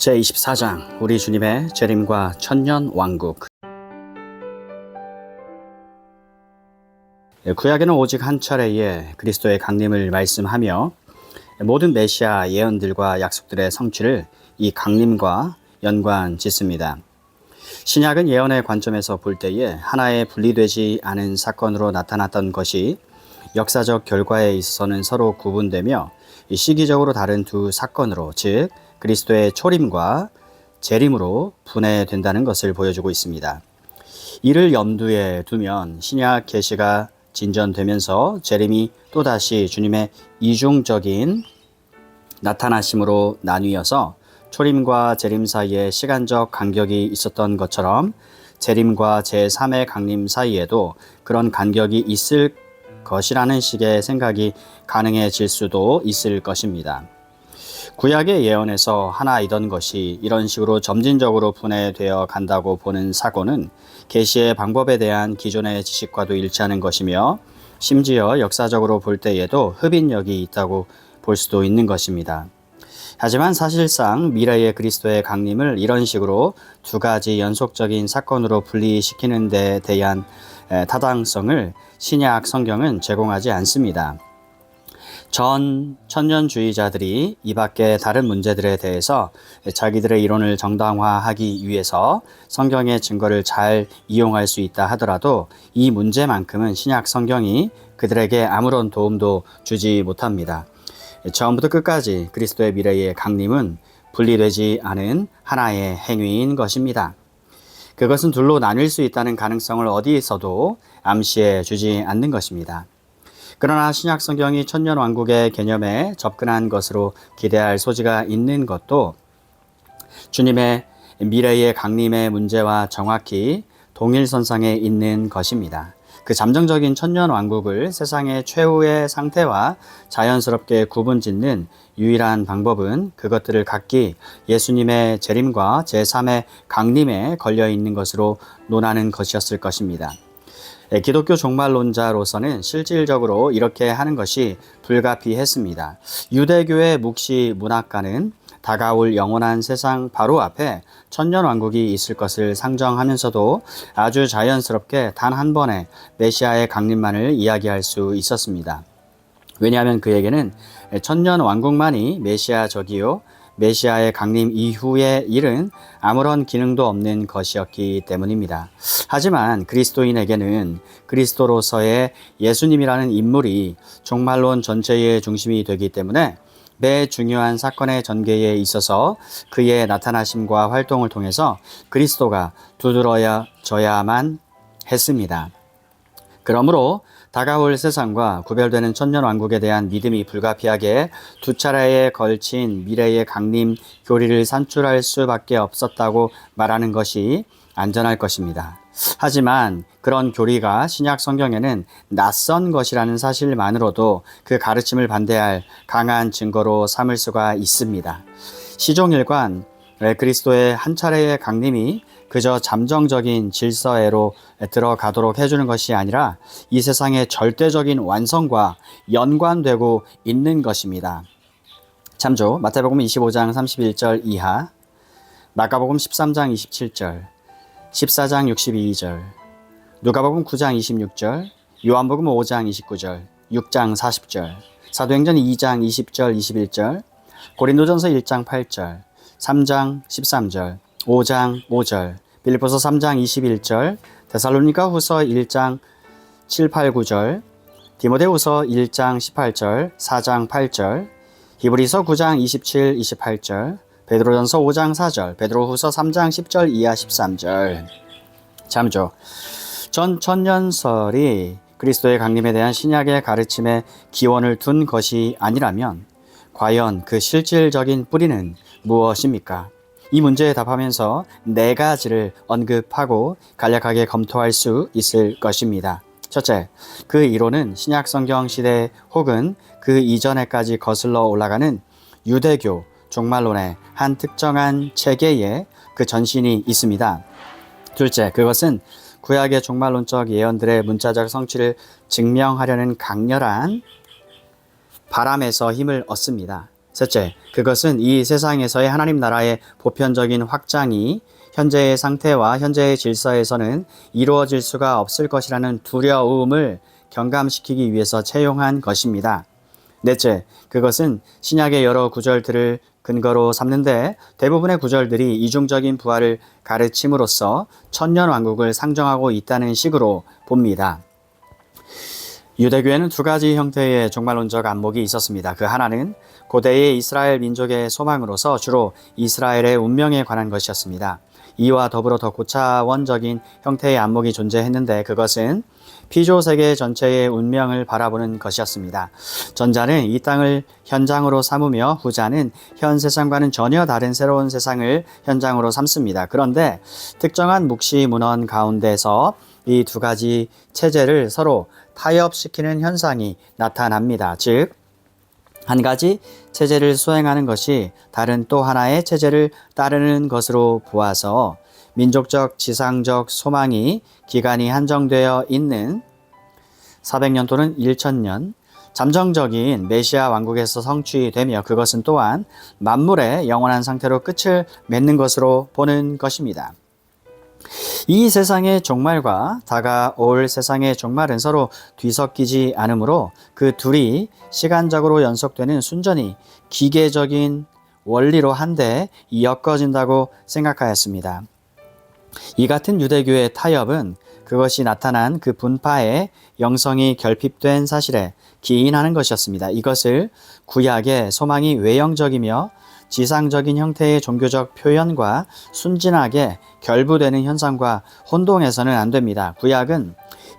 제24장 우리 주님의 재림과 천년 왕국 구약에는 오직 한 차례의 그리스도의 강림을 말씀하며 모든 메시아 예언들과 약속들의 성취를 이 강림과 연관 짓습니다. 신약은 예언의 관점에서 볼 때에 하나의 분리되지 않은 사건으로 나타났던 것이 역사적 결과에 있어서는 서로 구분되며 시기적으로 다른 두 사건으로 즉 그리스도의 초림과 재림으로 분해된다는 것을 보여주고 있습니다. 이를 염두에 두면 신약 계시가 진전되면서 재림이 또다시 주님의 이중적인 나타나심으로 나뉘어서 초림과 재림 사이에 시간적 간격이 있었던 것처럼 재림과 제3의 강림 사이에도 그런 간격이 있을 것이라는 식의 생각이 가능해질 수도 있을 것입니다. 구약의 예언에서 하나이던 것이 이런 식으로 점진적으로 분해되어 간다고 보는 사고는 계시의 방법에 대한 기존의 지식과도 일치하는 것이며 심지어 역사적으로 볼 때에도 흡인력이 있다고 볼 수도 있는 것입니다. 하지만 사실상 미래의 그리스도의 강림을 이런 식으로 두 가지 연속적인 사건으로 분리시키는 데 대한 타당성을 신약 성경은 제공하지 않습니다. 전 천년주의자들이 이 밖의 다른 문제들에 대해서 자기들의 이론을 정당화하기 위해서 성경의 증거를 잘 이용할 수 있다 하더라도 이 문제만큼은 신약 성경이 그들에게 아무런 도움도 주지 못합니다. 처음부터 끝까지 그리스도의 미래의 강림은 분리되지 않은 하나의 행위인 것입니다. 그것은 둘로 나뉠 수 있다는 가능성을 어디에서도 암시해 주지 않는 것입니다. 그러나 신약 성경이 천년 왕국의 개념에 접근한 것으로 기대할 소지가 있는 것도 주님의 미래의 강림의 문제와 정확히 동일선상에 있는 것입니다. 그 잠정적인 천년 왕국을 세상의 최후의 상태와 자연스럽게 구분 짓는 유일한 방법은 그것들을 각기 예수님의 재림과 제3의 강림에 걸려 있는 것으로 논하는 것이었을 것입니다. 예, 기독교 종말론자로서는 실질적으로 이렇게 하는 것이 불가피했습니다. 유대교의 묵시 문학가는 다가올 영원한 세상 바로 앞에 천년 왕국이 있을 것을 상정하면서도 아주 자연스럽게 단 한 번의 메시아의 강림만을 이야기할 수 있었습니다. 왜냐하면 그에게는 천년 왕국만이 메시아적이요 메시아의 강림 이후의 일은 아무런 기능도 없는 것이었기 때문입니다. 하지만 그리스도인에게는 그리스도로서의 예수님이라는 인물이 종말론 전체의 중심이 되기 때문에 매 중요한 사건의 전개에 있어서 그의 나타나심과 활동을 통해서 그리스도가 두드러져야만 했습니다. 그러므로 다가올 세상과 구별되는 천년 왕국에 대한 믿음이 불가피하게 두 차례에 걸친 미래의 강림 교리를 산출할 수밖에 없었다고 말하는 것이 안전할 것입니다. 하지만 그런 교리가 신약 성경에는 낯선 것이라는 사실만으로도 그 가르침을 반대할 강한 증거로 삼을 수가 있습니다. 시종일관 그리스도의 한 차례의 강림이 그저 잠정적인 질서에로 들어가도록 해주는 것이 아니라 이 세상의 절대적인 완성과 연관되고 있는 것입니다. 참조 마태복음 25장 31절 이하, 마가복음 13장 27절, 14장 62절, 누가복음 9장 26절, 요한복음 5장 29절, 6장 40절, 사도행전 2장 20절 21절, 고린도전서 1장 8절, 3장 13절, 5장 5절, 빌리포서 3장 21절, 데살로니가 후서 1장 7, 8, 9절, 디모데 후서 1장 18절, 4장 8절, 히브리서 9장 27, 28절, 베드로전서 5장 4절, 베드로후서 3장 10절 이하 13절. 참조. 전 천년설이 그리스도의 강림에 대한 신약의 가르침에 기원을 둔 것이 아니라면 과연 그 실질적인 뿌리는 무엇입니까? 이 문제에 답하면서 네 가지를 언급하고 간략하게 검토할 수 있을 것입니다. 첫째, 그 이론은 신약 성경 시대 혹은 그 이전에까지 거슬러 올라가는 유대교 종말론의 한 특정한 체계에 그 전신이 있습니다. 둘째, 그것은 구약의 종말론적 예언들의 문자적 성취를 증명하려는 강렬한 바람에서 힘을 얻습니다. 셋째, 그것은 이 세상에서의 하나님 나라의 보편적인 확장이 현재의 상태와 현재의 질서에서는 이루어질 수가 없을 것이라는 두려움을 경감시키기 위해서 채용한 것입니다. 넷째, 그것은 신약의 여러 구절들을 근거로 삼는데 대부분의 구절들이 이중적인 부활을 가르침으로써 천년 왕국을 상정하고 있다는 식으로 봅니다. 유대교에는 두 가지 형태의 종말론적 안목이 있었습니다. 그 하나는 고대의 이스라엘 민족의 소망으로서 주로 이스라엘의 운명에 관한 것이었습니다. 이와 더불어 더 고차원적인 형태의 안목이 존재했는데 그것은 피조 세계 전체의 운명을 바라보는 것이었습니다. 전자는 이 땅을 현장으로 삼으며 후자는 현 세상과는 전혀 다른 새로운 세상을 현장으로 삼습니다. 그런데 특정한 묵시 문헌 가운데서 이 두 가지 체제를 서로 타협시키는 현상이 나타납니다. 즉, 한 가지 체제를 수행하는 것이 다른 또 하나의 체제를 따르는 것으로 보아서 민족적 지상적 소망이 기간이 한정되어 있는 400년 또는 1000년 잠정적인 메시아 왕국에서 성취되며 그것은 또한 만물의 영원한 상태로 끝을 맺는 것으로 보는 것입니다. 이 세상의 종말과 다가올 세상의 종말은 서로 뒤섞이지 않으므로 그 둘이 시간적으로 연속되는 순전히 기계적인 원리로 한데 엮어진다고 생각하였습니다. 이 같은 유대교의 타협은 그것이 나타난 그 분파의 영성이 결핍된 사실에 기인하는 것이었습니다. 이것을 구약의 소망이 외형적이며 지상적인 형태의 종교적 표현과 순진하게 결부되는 현상과 혼동해서는 안 됩니다. 구약은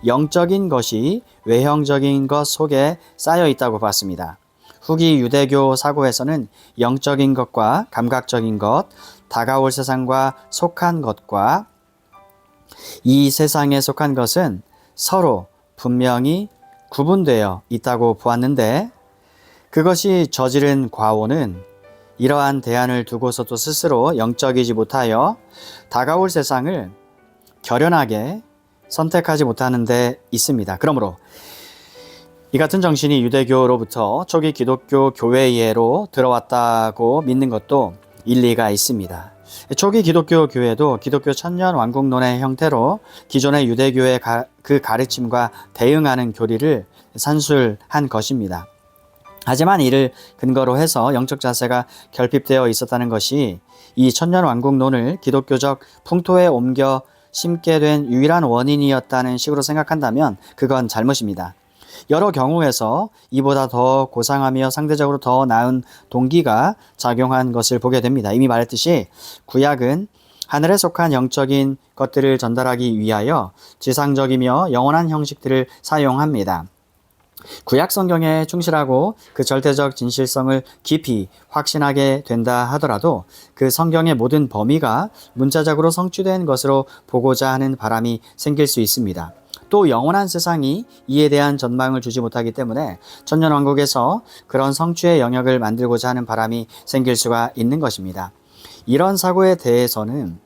영적인 것이 외형적인 것 속에 쌓여 있다고 봤습니다. 후기 유대교 사고에서는 영적인 것과 감각적인 것, 다가올 세상과 속한 것과 이 세상에 속한 것은 서로 분명히 구분되어 있다고 보았는데 그것이 저지른 과오는 이러한 대안을 두고서도 스스로 영적이지 못하여 다가올 세상을 결연하게 선택하지 못하는 데 있습니다. 그러므로 이 같은 정신이 유대교로부터 초기 기독교 교회예로 들어왔다고 믿는 것도 일리가 있습니다. 초기 기독교 교회도 기독교 천년 왕국론의 형태로 기존의 유대교의 가, 그 가르침과 대응하는 교리를 산술한 것입니다. 하지만 이를 근거로 해서 영적 자세가 결핍되어 있었다는 것이 이 천년 왕국론을 기독교적 풍토에 옮겨 심게 된 유일한 원인이었다는 식으로 생각한다면 그건 잘못입니다. 여러 경우에서 이보다 더 고상하며 상대적으로 더 나은 동기가 작용한 것을 보게 됩니다. 이미 말했듯이 구약은 하늘에 속한 영적인 것들을 전달하기 위하여 지상적이며 영원한 형식들을 사용합니다. 구약 성경에 충실하고 그 절대적 진실성을 깊이 확신하게 된다 하더라도 그 성경의 모든 범위가 문자적으로 성취된 것으로 보고자 하는 바람이 생길 수 있습니다. 또 영원한 세상이 이에 대한 전망을 주지 못하기 때문에 천년왕국에서 그런 성취의 영역을 만들고자 하는 바람이 생길 수가 있는 것입니다. 이런 사고에 대해서는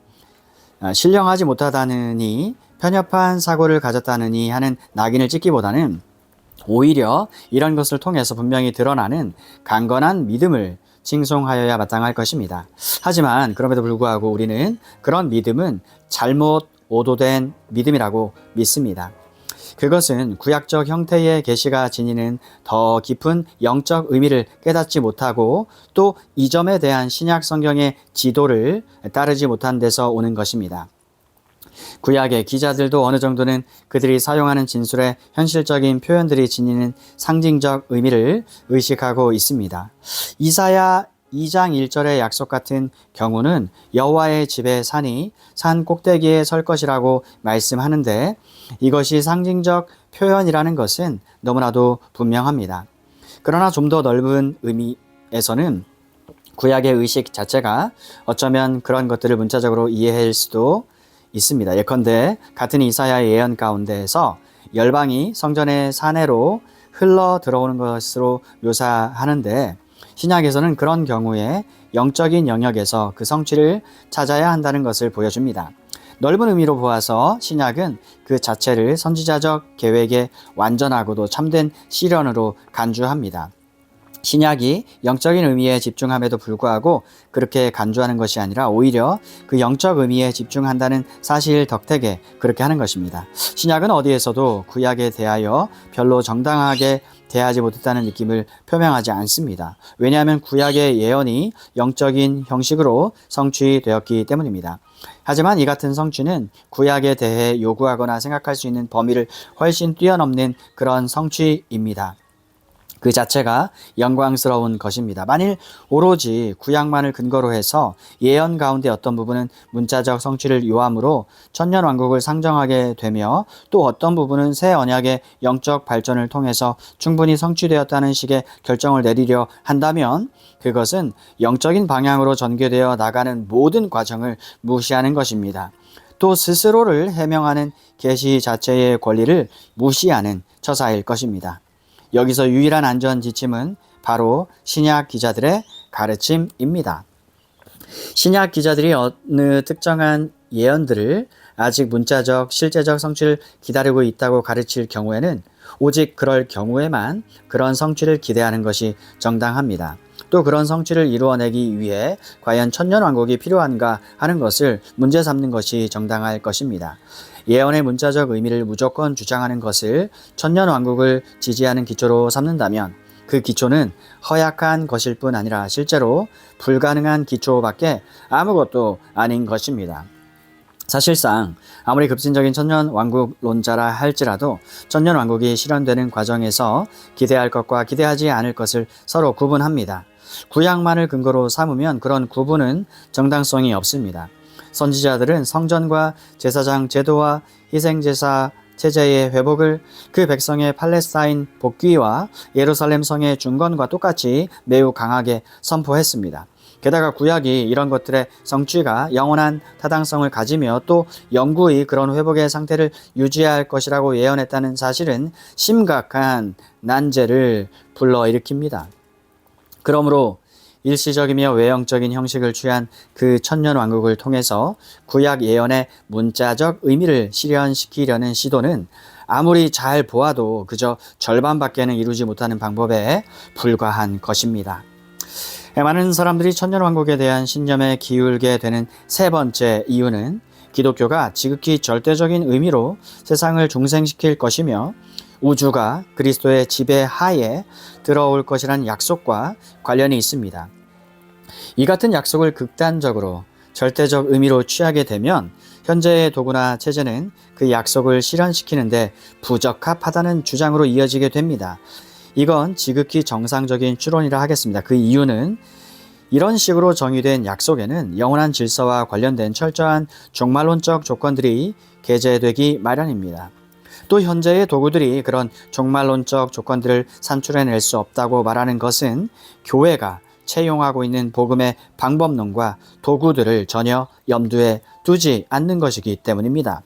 아, 신령하지 못하다느니 편협한 사고를 가졌다느니 하는 낙인을 찍기보다는 오히려 이런 것을 통해서 분명히 드러나는 강건한 믿음을 칭송하여야 마땅할 것입니다. 하지만 그럼에도 불구하고 우리는 그런 믿음은 잘못 오도된 믿음이라고 믿습니다. 그것은 구약적 형태의 계시가 지니는 더 깊은 영적 의미를 깨닫지 못하고 또 이 점에 대한 신약 성경의 지도를 따르지 못한 데서 오는 것입니다. 구약의 기자들도 어느 정도는 그들이 사용하는 진술의 현실적인 표현들이 지니는 상징적 의미를 의식하고 있습니다. 이사야 2장 1절의 약속 같은 경우는 여호와의 집에 산이 산 꼭대기에 설 것이라고 말씀하는데 이것이 상징적 표현이라는 것은 너무나도 분명합니다. 그러나 좀 더 넓은 의미에서는 구약의 의식 자체가 어쩌면 그런 것들을 문자적으로 이해할 수도 있습니다. 예컨대 같은 이사야의 예언 가운데에서 열방이 성전의 사내로 흘러 들어오는 것으로 묘사하는데 신약에서는 그런 경우에 영적인 영역에서 그 성취를 찾아야 한다는 것을 보여줍니다. 넓은 의미로 보아서 신약은 그 자체를 선지자적 계획의 완전하고도 참된 실현으로 간주합니다. 신약이 영적인 의미에 집중함에도 불구하고 그렇게 간주하는 것이 아니라 오히려 그 영적 의미에 집중한다는 사실 덕택에 그렇게 하는 것입니다. 신약은 어디에서도 구약에 대하여 별로 정당하게 대하지 못했다는 느낌을 표명하지 않습니다. 왜냐하면 구약의 예언이 영적인 형식으로 성취되었기 때문입니다. 하지만 이 같은 성취는 구약에 대해 요구하거나 생각할 수 있는 범위를 훨씬 뛰어넘는 그런 성취입니다. 그 자체가 영광스러운 것입니다. 만일 오로지 구약만을 근거로 해서 예언 가운데 어떤 부분은 문자적 성취를 요함으로 천년 왕국을 상정하게 되며 또 어떤 부분은 새 언약의 영적 발전을 통해서 충분히 성취되었다는 식의 결정을 내리려 한다면 그것은 영적인 방향으로 전개되어 나가는 모든 과정을 무시하는 것입니다. 또 스스로를 해명하는 계시 자체의 권리를 무시하는 처사일 것입니다. 여기서 유일한 안전 지침은 바로 신약 기자들의 가르침입니다. 신약 기자들이 어느 특정한 예언들을 아직 문자적, 실제적 성취를 기다리고 있다고 가르칠 경우에는 오직 그럴 경우에만 그런 성취를 기대하는 것이 정당합니다. 또 그런 성취를 이루어내기 위해 과연 천년왕국이 필요한가 하는 것을 문제 삼는 것이 정당할 것입니다. 예언의 문자적 의미를 무조건 주장하는 것을 천년 왕국을 지지하는 기초로 삼는다면 그 기초는 허약한 것일 뿐 아니라 실제로 불가능한 기초밖에 아무것도 아닌 것입니다. 사실상 아무리 급진적인 천년 왕국론자라 할지라도 천년 왕국이 실현되는 과정에서 기대할 것과 기대하지 않을 것을 서로 구분합니다. 구약만을 근거로 삼으면 그런 구분은 정당성이 없습니다. 선지자들은 성전과 제사장 제도와 희생제사 체제의 회복을 그 백성의 팔레스타인 복귀와 예루살렘 성의 중건과 똑같이 매우 강하게 선포했습니다. 게다가 구약이 이런 것들의 성취가 영원한 타당성을 가지며 또 영구히 그런 회복의 상태를 유지할 것이라고 예언했다는 사실은 심각한 난제를 불러일으킵니다. 그러므로 일시적이며 외형적인 형식을 취한 그 천년 왕국을 통해서 구약 예언의 문자적 의미를 실현시키려는 시도는 아무리 잘 보아도 그저 절반밖에는 이루지 못하는 방법에 불과한 것입니다. 많은 사람들이 천년 왕국에 대한 신념에 기울게 되는 세 번째 이유는 기독교가 지극히 절대적인 의미로 세상을 중생시킬 것이며 우주가 그리스도의 지배 하에 들어올 것이라는 약속과 관련이 있습니다. 이 같은 약속을 극단적으로 절대적 의미로 취하게 되면 현재의 도구나 체제는 그 약속을 실현시키는데 부적합하다는 주장으로 이어지게 됩니다. 이건 지극히 정상적인 추론이라 하겠습니다. 그 이유는 이런 식으로 정의된 약속에는 영원한 질서와 관련된 철저한 종말론적 조건들이 게재되기 마련입니다. 또 현재의 도구들이 그런 종말론적 조건들을 산출해낼 수 없다고 말하는 것은 교회가 채용하고 있는 복음의 방법론과 도구들을 전혀 염두에 두지 않는 것이기 때문입니다.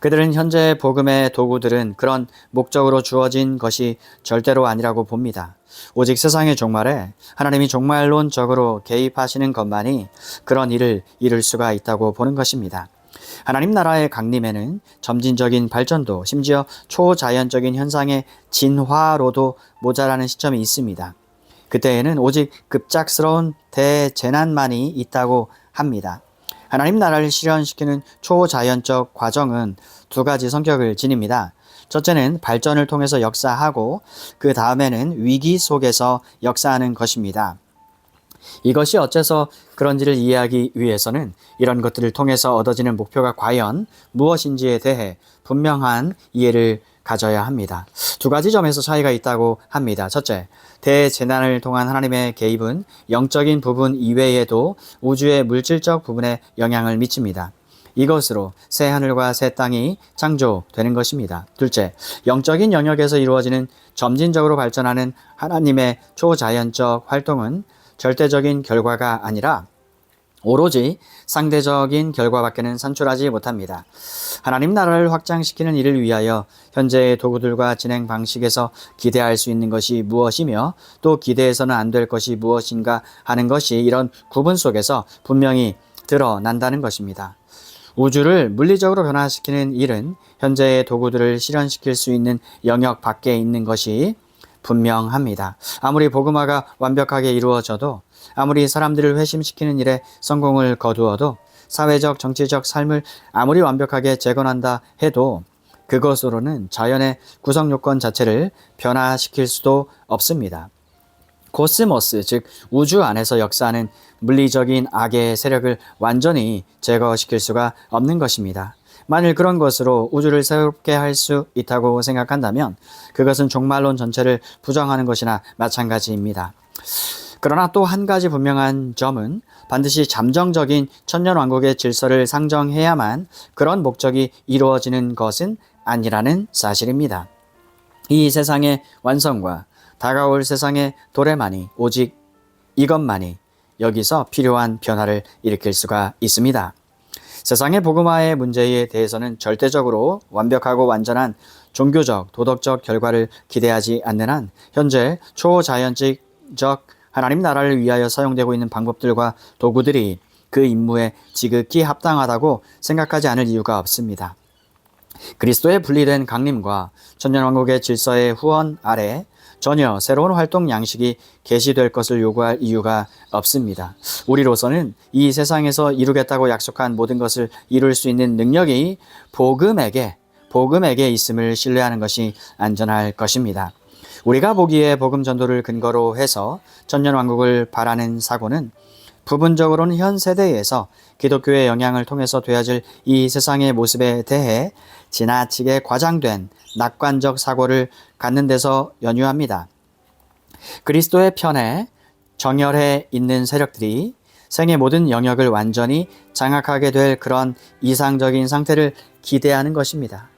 그들은 현재 복음의 도구들은 그런 목적으로 주어진 것이 절대로 아니라고 봅니다. 오직 세상의 종말에 하나님이 종말론적으로 개입하시는 것만이 그런 일을 이룰 수가 있다고 보는 것입니다. 하나님 나라의 강림에는 점진적인 발전도 심지어 초자연적인 현상의 진화로도 모자라는 시점이 있습니다. 그때에는 오직 급작스러운 대재난만이 있다고 합니다. 하나님 나라를 실현시키는 초자연적 과정은 두 가지 성격을 지닙니다. 첫째는 발전을 통해서 역사하고 그 다음에는 위기 속에서 역사하는 것입니다. 이것이 어째서 그런지를 이해하기 위해서는 이런 것들을 통해서 얻어지는 목표가 과연 무엇인지에 대해 분명한 이해를 가져야 합니다. 두 가지 점에서 차이가 있다고 합니다. 첫째, 대재난을 통한 하나님의 개입은 영적인 부분 이외에도 우주의 물질적 부분에 영향을 미칩니다. 이것으로 새 하늘과 새 땅이 창조되는 것입니다. 둘째, 영적인 영역에서 이루어지는 점진적으로 발전하는 하나님의 초자연적 활동은 절대적인 결과가 아니라 오로지 상대적인 결과밖에는 산출하지 못합니다. 하나님 나라를 확장시키는 일을 위하여 현재의 도구들과 진행 방식에서 기대할 수 있는 것이 무엇이며 또 기대해서는 안 될 것이 무엇인가 하는 것이 이런 구분 속에서 분명히 드러난다는 것입니다. 우주를 물리적으로 변화시키는 일은 현재의 도구들을 실현시킬 수 있는 영역 밖에 있는 것이 분명합니다. 아무리 복음화가 완벽하게 이루어져도 아무리 사람들을 회심시키는 일에 성공을 거두어도 사회적 정치적 삶을 아무리 완벽하게 재건한다 해도 그것으로는 자연의 구성 요건 자체를 변화시킬 수도 없습니다. 코스모스, 즉 우주 안에서 역사하는 물리적인 악의 세력을 완전히 제거시킬 수가 없는 것입니다. 만일 그런 것으로 우주를 새롭게 할 수 있다고 생각한다면 그것은 종말론 전체를 부정하는 것이나 마찬가지입니다. 그러나 또 한 가지 분명한 점은 반드시 잠정적인 천년왕국의 질서를 상정해야만 그런 목적이 이루어지는 것은 아니라는 사실입니다. 이 세상의 완성과 다가올 세상의 도래만이 오직 이것만이 여기서 필요한 변화를 일으킬 수가 있습니다. 세상의 복음화의 문제에 대해서는 절대적으로 완벽하고 완전한 종교적, 도덕적 결과를 기대하지 않는 한 현재 초자연적 하나님 나라를 위하여 사용되고 있는 방법들과 도구들이 그 임무에 지극히 합당하다고 생각하지 않을 이유가 없습니다. 그리스도의 분리된 강림과 천년왕국의 질서의 후원 아래 전혀 새로운 활동 양식이 개시될 것을 요구할 이유가 없습니다. 우리로서는 이 세상에서 이루겠다고 약속한 모든 것을 이룰 수 있는 능력이 복음에게 복음에게 있음을 신뢰하는 것이 안전할 것입니다. 우리가 보기에 복음 전도를 근거로 해서 천년왕국을 바라는 사고는 부분적으로는 현 세대에서 기독교의 영향을 통해서 되어질 이 세상의 모습에 대해 지나치게 과장된 낙관적 사고를 갖는 데서 연유합니다. 그리스도의 편에 정열해 있는 세력들이 생의 모든 영역을 완전히 장악하게 될 그런 이상적인 상태를 기대하는 것입니다.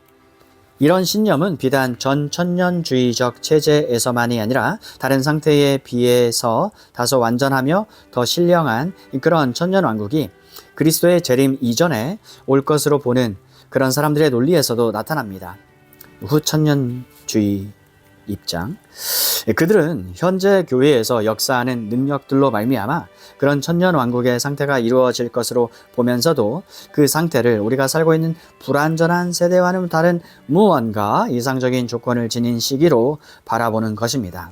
이런 신념은 비단 전천년주의적 체제에서만이 아니라 다른 상태에 비해서 다소 완전하며 더 신령한 그런 천년왕국이 그리스도의 재림 이전에 올 것으로 보는 그런 사람들의 논리에서도 나타납니다. 후천년주의 입장. 그들은 현재 교회에서 역사하는 능력들로 말미암아 그런 천년 왕국의 상태가 이루어질 것으로 보면서도 그 상태를 우리가 살고 있는 불완전한 세대와는 다른 무언가 이상적인 조건을 지닌 시기로 바라보는 것입니다.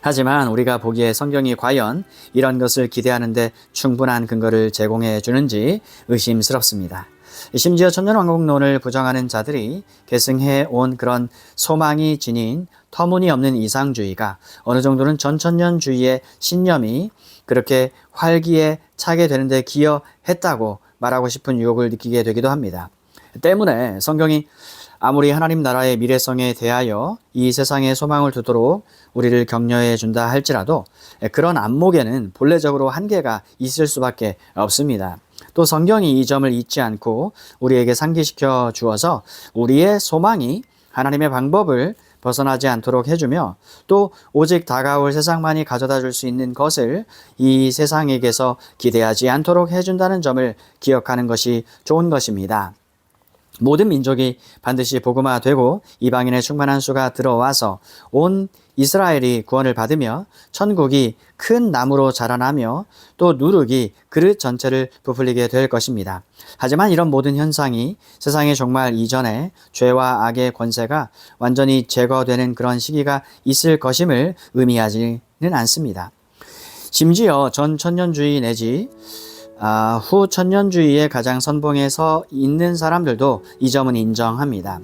하지만 우리가 보기에 성경이 과연 이런 것을 기대하는데 충분한 근거를 제공해 주는지 의심스럽습니다. 심지어 천년왕국론을 부정하는 자들이 계승해 온 그런 소망이 지닌 터무니없는 이상주의가 어느 정도는 전천년주의의 신념이 그렇게 활기에 차게 되는데 기여했다고 말하고 싶은 유혹을 느끼게 되기도 합니다. 때문에 성경이 아무리 하나님 나라의 미래성에 대하여 이 세상에 소망을 두도록 우리를 격려해 준다 할지라도 그런 안목에는 본래적으로 한계가 있을 수밖에 없습니다. 또 성경이 이 점을 잊지 않고 우리에게 상기시켜 주어서 우리의 소망이 하나님의 방법을 벗어나지 않도록 해주며 또 오직 다가올 세상만이 가져다 줄 수 있는 것을 이 세상에게서 기대하지 않도록 해준다는 점을 기억하는 것이 좋은 것입니다. 모든 민족이 반드시 복음화되고 이방인의 충만한 수가 들어와서 온 이스라엘이 구원을 받으며 천국이 큰 나무로 자라나며 또 누룩이 그릇 전체를 부풀리게 될 것입니다. 하지만 이런 모든 현상이 세상의 종말 이전에 죄와 악의 권세가 완전히 제거되는 그런 시기가 있을 것임을 의미하지는 않습니다. 심지어 전 천년주의 내지 아, 후 천년주의의 가장 선봉에 서 있는 사람들도 이 점은 인정합니다.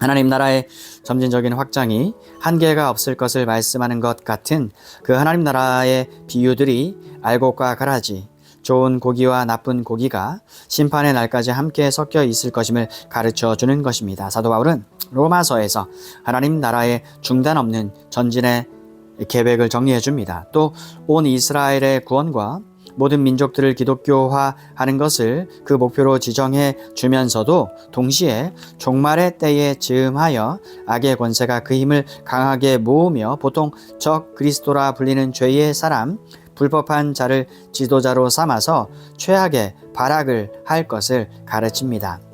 하나님 나라의 점진적인 확장이 한계가 없을 것을 말씀하는 것 같은 그 하나님 나라의 비유들이 알곡과 가라지, 좋은 고기와 나쁜 고기가 심판의 날까지 함께 섞여 있을 것임을 가르쳐 주는 것입니다. 사도 바울은 로마서에서 하나님 나라의 중단 없는 전진의 계획을 정리해 줍니다. 또 온 이스라엘의 구원과 모든 민족들을 기독교화하는 것을 그 목표로 지정해 주면서도 동시에 종말의 때에 즈음하여 악의 권세가 그 힘을 강하게 모으며 보통 적 그리스도라 불리는 죄의 사람 불법한 자를 지도자로 삼아서 최악의 발악을 할 것을 가르칩니다.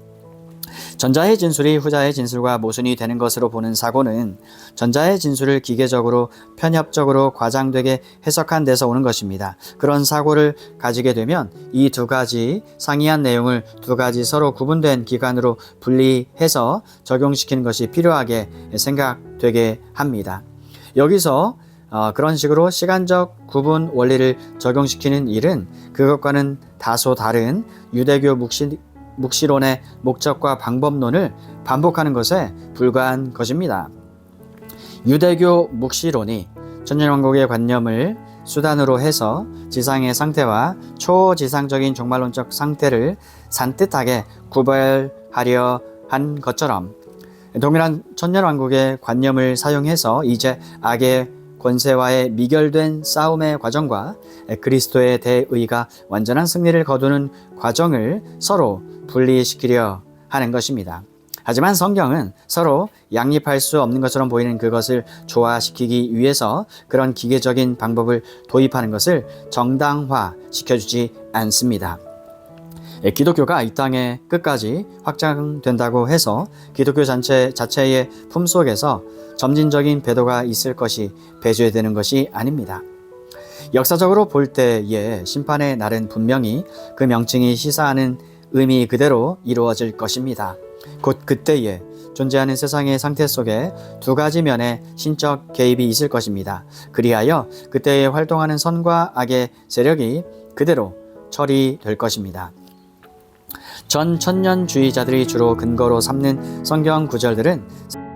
전자의 진술이 후자의 진술과 모순이 되는 것으로 보는 사고는 전자의 진술을 기계적으로 편협적으로 과장되게 해석한 데서 오는 것입니다. 그런 사고를 가지게 되면 이 두 가지 상이한 내용을 두 가지 서로 구분된 기관으로 분리해서 적용시키는 것이 필요하게 생각되게 합니다. 여기서 어, 그런 식으로 시간적 구분 원리를 적용시키는 일은 그것과는 다소 다른 유대교 묵시, 묵시론의 목적과 방법론을 반복하는 것에 불과한 것입니다. 유대교 묵시론이 천년왕국의 관념을 수단으로 해서 지상의 상태와 초지상적인 종말론적 상태를 산뜻하게 구별하려 한 것처럼 동일한 천년왕국의 관념을 사용해서 이제 악의 권세와의 미결된 싸움의 과정과 그리스도의 대의가 완전한 승리를 거두는 과정을 서로 분리시키려 하는 것입니다. 하지만 성경은 서로 양립할 수 없는 것처럼 보이는 그것을 조화시키기 위해서 그런 기계적인 방법을 도입하는 것을 정당화 시켜주지 않습니다. 예, 기독교가 이 땅의 끝까지 확장된다고 해서 기독교 전체 자체의 품속에서 점진적인 배도가 있을 것이 배제되는 것이 아닙니다. 역사적으로 볼 때의 심판의 날은 분명히 그 명칭이 시사하는 의미 그대로 이루어질 것입니다. 곧 그때에 존재하는 세상의 상태 속에 두 가지 면의 신적 개입이 있을 것입니다. 그리하여 그때에 활동하는 선과 악의 세력이 그대로 처리될 것입니다. 전 천년주의자들이 주로 근거로 삼는 성경 구절들은